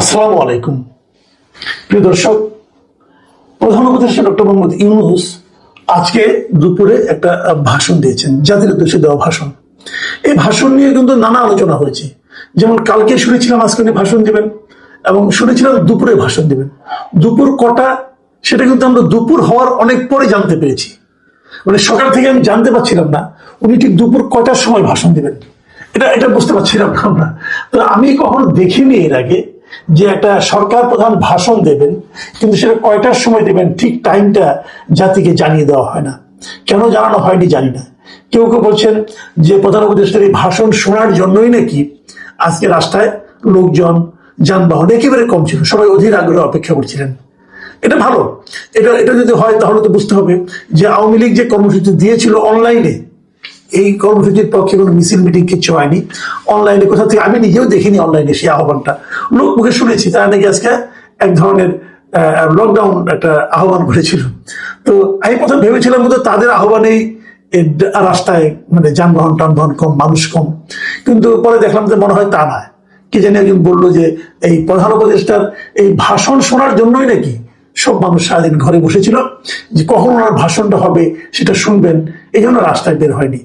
আসসালামু আলাইকুম। প্রিয় দর্শক প্রধান উপদেষ্টা ডক্টর মোহাম্মদ ইউনুস আজকে দুপুরে একটা ভাষণ দিয়েছেন, জাতির উদ্দেশ্যে দেওয়া ভাষণ। এই ভাষণ নিয়ে কিন্তু নানা আলোচনা হয়েছে। যেমন কালকে শুনেছিলাম আজকে উনি ভাষণ দেবেন এবং শুনেছিলাম দুপুরে ভাষণ দেবেন। দুপুর কটা, সেটা কিন্তু আমরা দুপুর হওয়ার অনেক পরে জানতে পেরেছি। মানে সকাল থেকে আমি জানতে পারছিলাম না, উনি ঠিক দুপুর কটার সময় ভাষণ দেবেন। এটা এটা বুঝতে পারছিলাম আমরা। তো আমি কখনো দেখিনি এর আগে যে একটা সরকার প্রধান ভাষণ দেবেন, কিন্তু সেটা কয়টার সময় দেবেন, ঠিক টাইমটা জাতিকে জানিয়ে দেওয়া হয় না। কেন জানানো হয়নি জানি না। কেউ কেউ বলছেন যে প্রধান উপদেষ্টার এই ভাষণ শোনার জন্যই নাকি আজকে রাস্তায় লোকজন যানবাহন একেবারে কম ছিল, সবাই অধীর আগ্রহে অপেক্ষা করছিলেন। এটা ভালো। এটা এটা যদি হয় তাহলে তো বুঝতে হবে যে আওয়ামী লীগ যে কর্মসূচি দিয়েছিল অনলাইনে এই কর্মসূচির পক্ষে কোনো মিছিল, মিটিং কিছু হয়নি। অনলাইনে কোথা থেকে আমি নিজেও দেখিনি অনলাইনে সেই আহ্বানটা। লোক মুখে শুনেছি, তারা নাকি আজকে এক ধরনের লকডাউন একটা আহ্বান করেছিল। তো আমি প্রথম ভেবেছিলাম বোধহয় তাদের আহ্বানেই রাস্তায় মানে যানবাহন, টানবাহন কম, মানুষ কম। কিন্তু পরে দেখলাম যে মনে হয় তা নয়। কি জানি একজন বলল যে এই প্রধান উপদেষ্টার এই ভাষণ শোনার জন্যই নাকি সব মানুষ সারাদিন ঘরে বসেছিল, যে কখন ওনার ভাষণটা হবে সেটা শুনবেন, এই জন্য রাস্তায় বের হয়নি।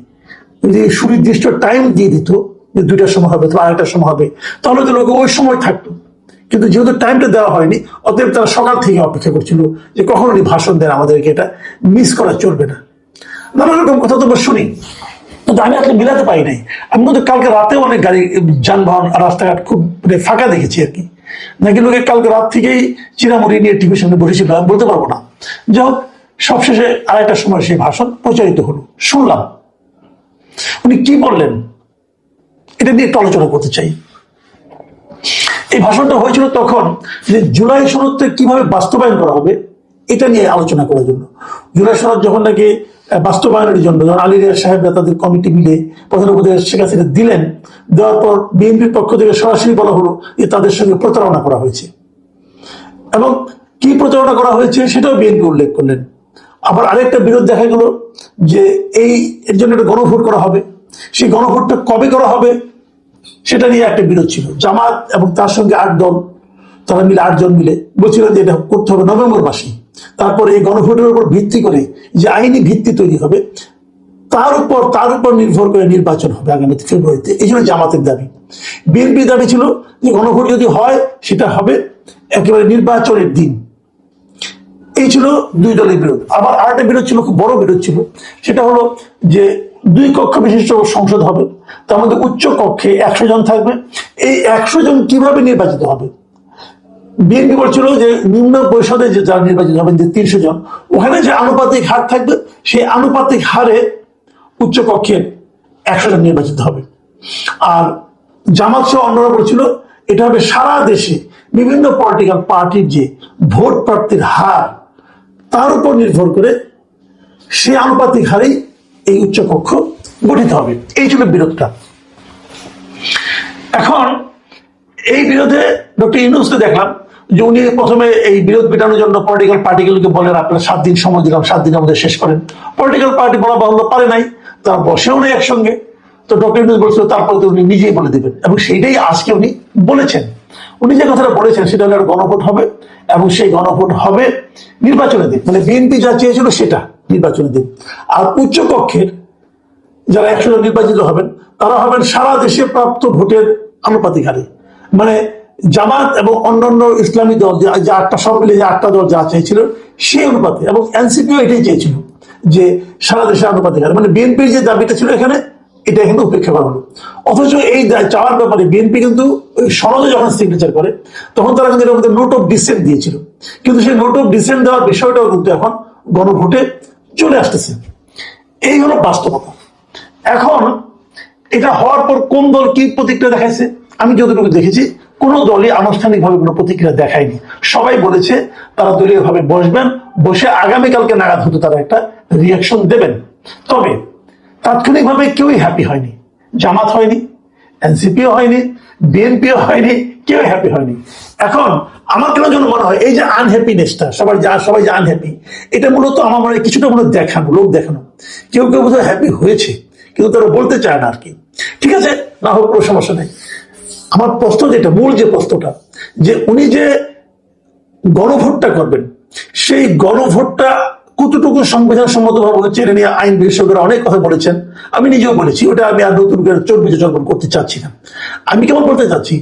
যদি সুনির্দিষ্ট টাইম দিয়ে দিত যে দুইটার সময় হবে অথবা আড়াইটার সময় হবে, তাহলে তো লোক ওই সময় থাকতো। কিন্তু যেহেতু টাইমটা দেওয়া হয়নি, অতএব তারা সকাল থেকে অপেক্ষা করছিল যে কখন উনি ভাষণ দেন আমাদেরকে এটা মিস করা চলবে না। নানা রকম কথা তোমরা শুনি, কিন্তু আমি আসলে মিলাতে পারি নাই। আমি কিন্তু কালকে রাতেও অনেক গাড়ি, যানবাহন আর রাস্তাঘাট খুব মানে ফাঁকা দেখেছি আর কি। নাকি লোকে কালকে রাত থেকেই চিরামুড়ি নিয়ে টিভির সামনে বসেছিল, আমি বলতে পারব না। যাই হোক, সবশেষে আড়াইটার সময় সেই ভাষণ প্রচারিত হলো। শুনলাম। উনি কি বললেন? এটা নিয়ে একটু আলোচনা করতে চাই। এই ভাষণটা হয়েছিল তখন যে জুলাই সনদকে কীভাবে বাস্তবায়ন করা হবে, এটা নিয়ে আলোচনা করার জন্য। জুলাই সনদ যখন নাকি বাস্তবায়নের জন্য, যখন আলী রিয়াজ সাহেবরা তাদের কমিটি মিলে প্রধান উপদেশ শেখ হাসিনা দিলেন, দেওয়ার পর বিএনপির পক্ষ থেকে সরাসরি বলা হলো যে তাদের সঙ্গে প্রতারণা করা হয়েছে। এবং কি প্রচারণা করা হয়েছে সেটাও বিএনপি উল্লেখ করলেন। আবার আরেকটা বিরোধ দেখা গেল যে এই, এর জন্য একটা গণভোট করা হবে। সেই গণভোটটা কবে করা হবে সেটা নিয়ে একটা বিরোধ ছিল। জামাত এবং তার সঙ্গে আট দল, তারা মিলে আটজন মিলে বলছিল যে এটা করতে হবে নভেম্বর মাসে তারপরে এই গণভোটের উপর ভিত্তি করে যে আইনি ভিত্তি তৈরি হবে, তার উপর তার উপর নির্ভর করে নির্বাচন হবে আগামী ফেব্রুয়ারিতে। এই জন্য জামাতের দাবি। বিএনপির দাবি ছিল যে গণভোট যদি হয়, সেটা হবে একেবারে নির্বাচনের দিন। ছিল দুই দলের বিরোধ। আবার আরেকটা বিরোধ ছিল, খুব বড় বিরোধ ছিল। সেটা হলো যে দুই কক্ষ বিশিষ্ট সংসদ হবে, তার মধ্যে উচ্চ কক্ষে একশো জন থাকবে। এই একশো জন কীভাবে নির্বাচিত হবে? বিএনপি বলছিল যে নিম্ন পরিষদে যে যারা নির্বাচিত হবেন, যে তিনশো জন, ওখানে যে আনুপাতিক হার থাকবে, সেই আনুপাতিক হারে উচ্চ কক্ষের একশো জন নির্বাচিত হবে। আর জামাত সহ অন্যরা বলছিল, এটা হবে সারা দেশে বিভিন্ন পলিটিক্যাল পার্টির যে ভোট প্রাপ্তির হার তার উপর নির্ভর করে সে আনুপাতিক হারেই এই উচ্চ কক্ষ গঠিত হবে। এই ছিল বিরোধটা। এখন এই বিরোধে ডক্টর ইউনুসকে দেখলাম যে উনি প্রথমে এই বিরোধ মেটানোর জন্য পলিটিক্যাল পার্টিগুলোকে বলেন আপনারা সাত দিন সময় দিলাম, সাত দিন আমাদের শেষ করেন। পলিটিক্যাল পার্টি বলা বাহুল্য পারে নাই, তারা বসেও নেই একসঙ্গে। তো ডক্টর ইউনুস বলছিল, তারপরে তো উনি নিজেই বলে দেবেন। এবং সেইটাই আজকে উনি বলেছেন। উনি যে কথাটা বলেছেন সেটা হলো গণভোট হবে এবং সেই গণভোট হবে নির্বাচনের দিন। মানে বিএনপি যা চেয়েছিল সেটা নির্বাচনের দিন। আর উচ্চ কক্ষের যারা একশো নির্বাচিত হবেন, তারা হবেন সারা দেশে প্রাপ্ত ভোটের আনুপাতিক হারে মানে জামাত এবং অন্যান্য ইসলামী দল যে যে আটটা সব মিলে যে আটটা দল যা চেয়েছিল, সেই অনুপাতে এবং এনসিপিও এটাই চেয়েছিল যে সারা দেশে আনুপাতিকারী। মানে বিএনপির যে দাবিটা ছিল এখানে এটা এখানে উপেক্ষা করা হলো। অথচ এই চাওয়ার ব্যাপারে বিএনপি কিন্তু সনদে যখন সিগনেচার করে, তখন তারা কিন্তু এর মধ্যে নোট অফ ডিসেন্ট দিয়েছিল। কিন্তু সেই নোট অফ ডিসেন্ট দেওয়ার বিষয়টাও কিন্তু এখন গণভোটে চলে আসতেছে। এই হলো বাস্তবতা। এখন এটা হওয়ার পর কোন দল কি প্রতিক্রিয়া দেখাইছে? আমি যতটুকু দেখেছি, কোন দলই আনুষ্ঠানিকভাবে কোনো প্রতিক্রিয়া দেখায়নি। সবাই বলেছে তারা দলীয়ভাবে বসবেন, বসে আগামীকালকে নাগাদ হতে তারা একটা রিয়াকশন দেবেন। তবে তাৎক্ষণিকভাবে কেউই হ্যাপি হয়নি। জামাত হয়নি, এনসিপিও হয়নি, বিএনপিও হয়নি, কেউ হ্যাপি হয়নি। এখন আমার কেন যেন মনে হয়, এই যে আনহ্যাপিনেসটা সবার যা, সবাই যে আনহ্যাপি এটা মূলত আমার মনে হয় কিছুটা হয় দেখানো, লোক দেখানো। কেউ কেউ বোধহয় হ্যাপি হয়েছে, কিন্তু তারা বলতে চায় না আর কি ঠিক আছে? না হোক, কোনো সমস্যা নেই। আমার প্রশ্ন যেটা, মূল যে প্রশ্নটা, যে উনি যে গণভোটটা করবেন, সেই গণভোটটা কতটুকু সংবিধান সম্মত ভাবে হচ্ছে এটা নিয়ে আইন বিশেষজ্ঞরা অনেক কথা বলেছেন, আমি নিজেও বলেছি, ওটা আমি আর নতুন করে চোর বিচর্পণ করতে চাচ্ছি না। আমি কেমন বলতে চাচ্ছি,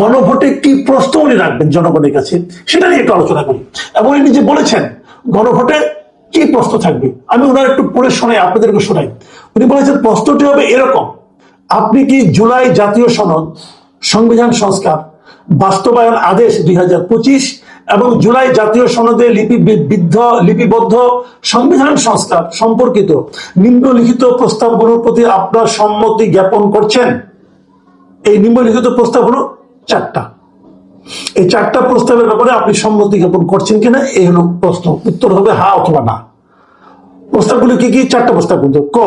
গণভোটে কি প্রশ্ন উনি রাখবেন জনগণের কাছে, সেটা নিয়ে একটু আলোচনা করি। এবং উনি নিজে বলেছেন, গণভোটে কি প্রশ্ন থাকবে, আমি ওনার একটু পড়ে শোনাই, আপনাদেরকে শোনাই। উনি বলেছেন, প্রশ্নটি হবে এরকম, আপনি কি জুলাই জাতীয় সনদ, সংবিধান সংস্কার, বাস্তবায়ন আদেশ দুই হাজার পঁচিশ এবং জুলাই জাতীয় সনদে লিপিবদ্ধ লিপিবদ্ধ সংবিধান সংস্কার সম্পর্কিত নিম্নলিখিত প্রস্তাবগুলোর প্রতি আপনার সম্মতি জ্ঞাপন করছেন। এই নিম্নলিখিত প্রস্তাব হলো চারটা। এই চারটা প্রস্তাবের ব্যাপারে আপনি সম্মতি জ্ঞাপন করছেন কিনা এই হলো প্রশ্ন। উত্তর হবে হা অথবা না। প্রস্তাবগুলি কি কি? চারটা প্রস্তাব কিন্তু। ক,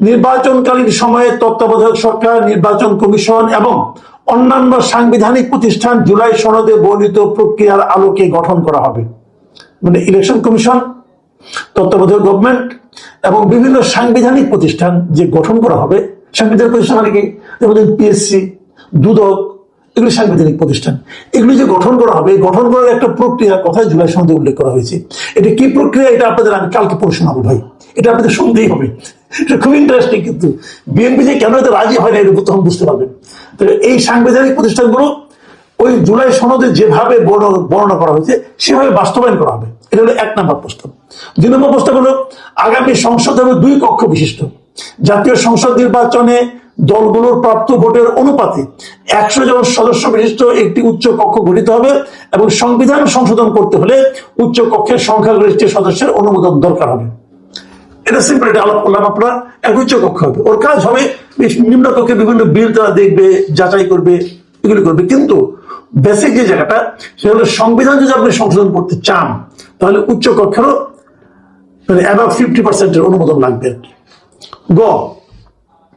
নির্বাচনকালীন সময়ে তত্ত্বাবধায়ক সরকার, নির্বাচন কমিশন এবং অন্যান্য সাংবিধানিক প্রতিষ্ঠান জুলাই সনদে বর্ণিত প্রক্রিয়ার আলোকে গঠন করা হবে। মানে ইলেকশন কমিশন তত্ত্বাবধায়ক গভর্নমেন্ট এবং বিভিন্ন সাংবিধানিক প্রতিষ্ঠান যে গঠন করা হবে, সাংবিধানিক প্রতিষ্ঠান মানে কি? যেমন পিএসসি দুদক এগুলি সাংবিধানিক প্রতিষ্ঠান। এগুলি যে গঠন করা হবে, গঠন করার একটা প্রক্রিয়া কথায় জুলাই সনদে উল্লেখ করা হয়েছে। এটা কি প্রক্রিয়া? এটা আপনাদের আমি কালকে পড়ে শোনাবো ভাই। এটা আপনাদের শুনতেই হবে। এটা খুব ইন্টারেস্টিং কিন্তু। বিএনপি যে কেন এত রাজি হয় না এটা তখন বুঝতে পারবেন। তো এই সাংবিধানিক প্রতিষ্ঠানগুলো ওই জুলাই সনদে যেভাবে বর্ণনা করা হয়েছে, সেভাবে বাস্তবায়ন করা হবে। এটা হলো এক নম্বর প্রস্তাব দুই নম্বর প্রস্তাব হলো, আগামী সংসদ হবে দুই কক্ষ বিশিষ্ট। জাতীয় সংসদ নির্বাচনে দলগুলোর প্রাপ্ত ভোটের অনুপাতে একশো জন সদস্য বিশিষ্ট একটি উচ্চ কক্ষ গঠিত হবে এবং সংবিধান সংশোধন করতে হলে উচ্চ কক্ষের সংখ্যাগরিষ্ঠ সদস্যের অনুমোদন দরকার হবে। এটা সিম্পল এটা আলাপ করলাম আপনার। এক উচ্চ কক্ষ হবে। ওর কাজ হবে নিম্ন কক্ষে বিভিন্ন বিল তারা দেখবে, যাচাই করবে, এগুলি করবে। কিন্তু বেসিক যে জায়গাটা সেটা হলো সংবিধান যদি আপনি সংশোধন করতে চান, তাহলে উচ্চ কক্ষেরও মানে অ্যাবাভ ফিফটি পার্সেন্টের অনুমোদন লাগবে। আর কি। গ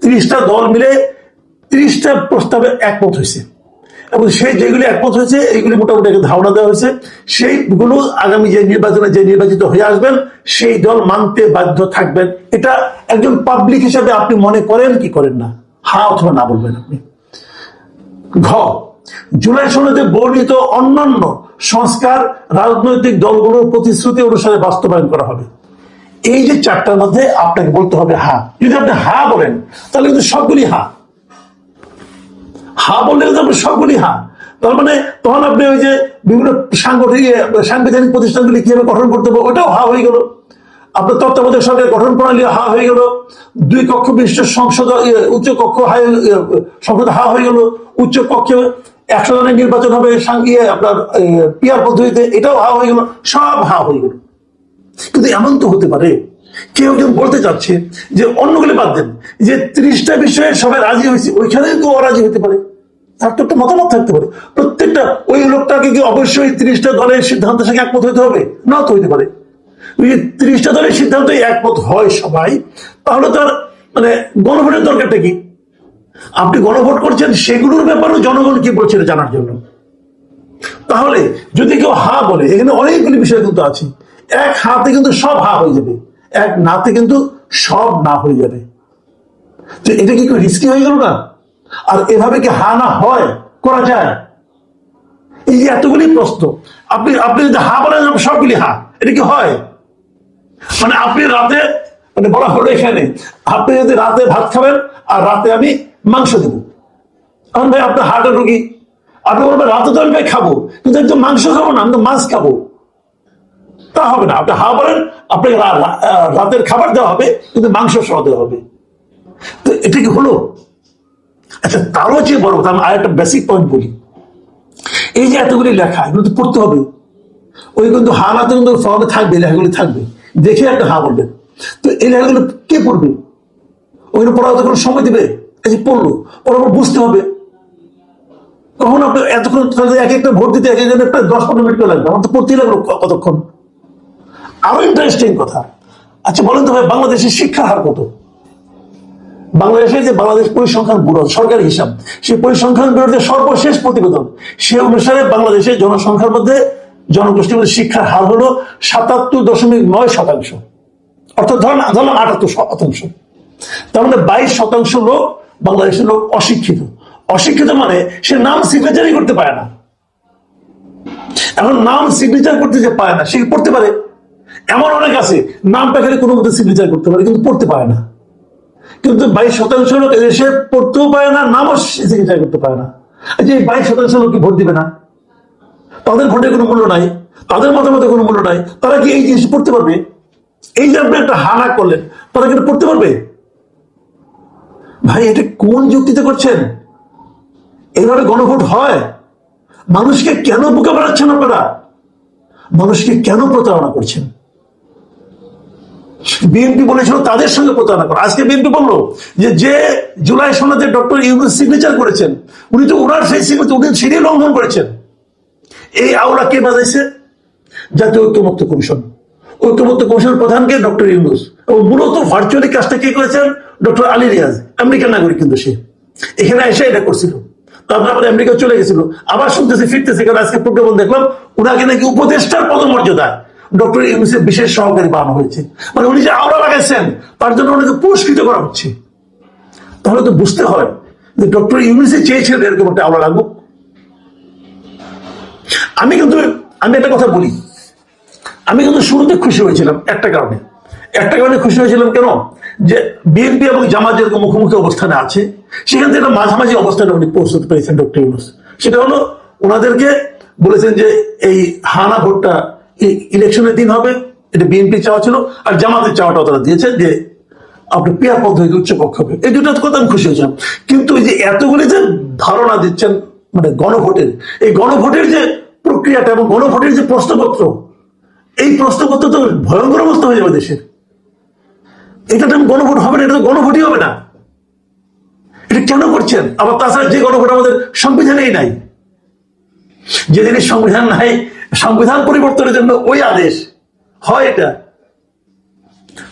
তিরিশটা দল মিলে তিরিশটা প্রস্তাবে একমত হয়েছে। এবং সেই যেগুলি একমত হয়েছে, এইগুলি মোটামুটি একটা ধারণা দেওয়া হয়েছে। সেইগুলো আগামী যে নির্বাচনে যে নির্বাচিত হয়ে আসবেন, সেই দল মানতে বাধ্য থাকবেন। এটা একজন পাবলিক হিসাবে আপনি মনে করেন কি করেন না? হা অথবা না বলবেন আপনি। ঘ, জুলাই সনদে বর্ণিত অন্যান্য সংস্কার রাজনৈতিক দলগুলোর প্রতিশ্রুতি অনুসারে বাস্তবায়ন করা হবে। এই যে চারটার মধ্যে আপনাকে বলতে হবে হা। যদি আপনি হা বলেন তাহলে কিন্তু সবগুলি হা। হা বললে কিন্তু আপনি সবগুলি হা। তার মানে তখন আপনি ওই যে বিভিন্ন সাংগঠনিক সাংবিধানিক প্রতিষ্ঠানগুলি কীভাবে গঠন করতে হবে ওটাও হা হয়ে গেল। আপনার তত্ত্বাবধায়ক সরকার গঠন প্রণালী হা হয়ে গেল। দুই কক্ষ বিশিষ্ট সংসদ উচ্চ কক্ষ সংসদ হা হয়ে গেল। উচ্চ কক্ষে একশো জনের নির্বাচন হবে ইয়ে, আপনার পিয়ার পদ্ধতিতে এটাও হা হয়ে গেল। সব হা হয়ে গেল। কিন্তু এমন তো হতে পারে। কেউ কেউ বলতে চাচ্ছে যে, অন্যগুলি বাদ দেন, যে ত্রিশটা বিষয়ে সবাই রাজি হয়েছে ওইখানে তো অরাজি হতে পারে। তার তো একটা মতামত থাকতে পারে। প্রত্যেকটা ওই লোকটাকে কি অবশ্যই ত্রিশটা দলের সিদ্ধান্তের সঙ্গে একমত হতে হবে? না, তো হতে পারে। ত্রিশটা দলের সিদ্ধান্ত একমত হয় সবাই, তাহলে তার মানে গণভোটের দরকারটা কি? আপনি গণভোট করছেন, সেগুলোর ব্যাপারেও জনগণ কি বলছে জানার জন্য। তাহলে যদি কেউ হা বলে, এখানে অনেকগুলি বিষয় কিন্তু আছে। এক হাতে কিন্তু সব হা হয়ে যাবে। এক নাতে কিন্তু সব না হয়ে যাবে। তো এটা কি রিস্কি হয়ে গেল না? আর এভাবে কি হা না হয় করা যায়? এই এতগুলি প্রশ্ন, আপনি আপনি যদি হা বলেন সবগুলি হা। এটা কি হয়? মানে আপনি রাতে মানে বলা হলো এখানে, আপনি যদি রাতে ভাত খাবেন, আর রাতে আমি মাংস দেবো। এখন ভাই, আপনার হার্টের রোগী। আপনি বলবেন, রাতে তো আমি ভাই খাব, কিন্তু একটু মাংস খাব না, আমি তো মাছ খাব। তা হবে না। আপনি হা বলেন, আপনাকে রাতের খাবার দেওয়া হবে, কিন্তু মাংস সহ দেওয়া হবে। তো এটা কি হলো? আচ্ছা তারও যে বড় কথা, আমি আরেকটা বেসিক পয়েন্ট বলি। এই যে এতগুলি লেখা, এগুলো তো পড়তে হবে। ওই কিন্তু হা নাতে কিন্তু ফর্মে থাকবে, লেখাগুলি থাকবে। দেখে একটা হা বলবেন। তো এই লেখাগুলো কে পড়বে? ওইগুলো পড়া কোনো সময় দিবে? এই যে পড়ল, পড়ার পর বুঝতে হবে। কখন আপনি এতক্ষণ এক একটা ভোট দিতে এক প্রায় দশ পনেরো মিনিট লাগবে। আমার তো পড়তেই লাগল কতক্ষণ। আরও ইন্টারেস্টিং কথা। আচ্ছা বলেন তো ভাই, বাংলাদেশের শিক্ষার হার কত? বাংলাদেশের যে বাংলাদেশ পরিসংখ্যান ব্যুরো, সরকারি হিসাব, সেই পরিসংখ্যান ব্যুরোর যে সর্বশেষ প্রতিবেদন সে অনুসারে বাংলাদেশের জনসংখ্যার মধ্যে জনগোষ্ঠীর মধ্যে শিক্ষার হার হলো সাতাত্তর দশমিক নয় শতাংশ। অর্থাৎ ধরেন ধরলাম আটাত্তর শতাংশ। তার মানে বাইশ শতাংশ লোক বাংলাদেশের লোক অশিক্ষিত। অশিক্ষিত মানে সে নাম সিগনেচারই করতে পারে না। এখন নাম সিগনেচার করতে যে পারে না, সে পড়তে পারে? এমন অনেক আছে, নামটা খেলে কোনো মতো সিগনেচার করতে পারে, কিন্তু পড়তে পারে না। কিন্তু বাইশ শতাংশ লোক এদেশে পড়তেও পারে না, নামও সিগনেচার করতে পারে না। যে বাইশ শতাংশ লোক কি ভোট দিবে না? তাদের ভোটের কোনো মূল্য নাই, তাদের মতামতের কোনো মূল্য নাই, তারা কি এই জিনিস পড়তে পারবে? এই যে আপনি একটা হানা করলেন, তারা কিন্তু পড়তে পারবে? ভাই, এটা কোন যুক্তিতে করছেন? এইভাবে গণভোট হয়? মানুষকে কেন বোকা বানাচ্ছেন আপনারা? মানুষকে কেন প্রতারণা করছেন? বিএনপি বলেছিল তাদের সঙ্গে প্রতারণা করা। আজকে বিএনপি বলল যে যে জুলাই সনদে ডক্টর ইউনুস সিগনেচার করেছেন, উনি তো ওনার সেই সিগনেচার উনি সিঁড়ি লঙ্ঘন করেছেন। এই আওলা কে বাজাইছে? জাতীয় ঐক্যমত্য কমিশন। ঐক্যমত্য কমিশনের প্রধানকে ডক্টর ইউনুস। এবং মূলত ভার্চুয়ালি কাজটা কে করেছেন? ডক্টর আলী রিয়াজ আমেরিকান নাগরিক কিন্তু সে। এখানে এসে এটা করছিল। তারপরে আবার আমেরিকা চলে গেছিল। আবার শুনতেছি, ফিরতেছে, কারণ আজকে প্রজ্ঞাপন দেখলাম ওনাকে নাকি উপদেষ্টার পদমর্যাদায় ডক্টর ইউনুসের বিশেষ সহকারী বানানো হয়েছে। মানে উনি যে আওড়া লাগাইছেন, তার জন্য ওনাকে পুরস্কৃত করা হচ্ছে। তাহলে তো বুঝতে হয় যে ডক্টর ইউনুসে চেয়েছিলেন এরকম একটা আওড়া লাগুক। আমি কিন্তু, আমি একটা কথা বলি। আমি কিন্তু শুরুতে খুশি হয়েছিলাম একটা কারণে। একটা কারণে খুশি হয়েছিলাম কেন? যে বিএনপি এবং জামাত যেরকম মুখোমুখি অবস্থানে আছে, সেখান থেকে মাঝামাঝি অবস্থানে উনি পৌঁছতে পেরেছেন ডক্টর ইউনুস। সেটা হলো, ওনাদেরকে বলেছেন যে এই হানা ভোটটা ইলেকশনের দিন হবে, এটা বিএনপি চাওয়া ছিল, আর জামাতের চাওয়াটাও তারা দিয়েছে যে আপনি পেয়ার পদ্ধতি উচ্চ পক্ষ হবে। এই দুটো কথা আমি খুশি হয়েছিলাম। কিন্তু এই যে এতগুলি যে ধারণা দিচ্ছেন মানে গণভোটের, এই গণভোটের যে প্রক্রিয়াটা এবং গণভোটের যে প্রশ্নপত্র, এই প্রশ্নপত্র তো ভয়ঙ্কর অবস্থা হয়ে যাবে দেশের। এটা তো গণভোট হবে না, এটা তো গণভোটই হবে না। এটা কেন করছেন? আবার তাছাড়া যে গণভোট আমাদের সংবিধানেই নাই। যে জিনিস সংবিধান নাই সংবিধান পরিবর্তনের জন্য ওই আদেশ হয় এটা।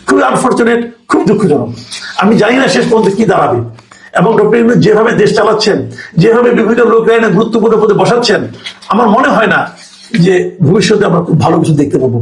খুবই আনফর্চুনেট খুব দুঃখজনক। আমি জানি না শেষ পর্যন্ত কি দাঁড়াবে। এবং ডক্টর ইউনুস যেভাবে দেশ চালাচ্ছেন, যেভাবে বিভিন্ন লোক এনে গুরুত্বপূর্ণ পদে বসাচ্ছেন, আমার মনে হয় না যে ভবিষ্যতে আমরা খুব ভালো কিছু দেখতে পাবো।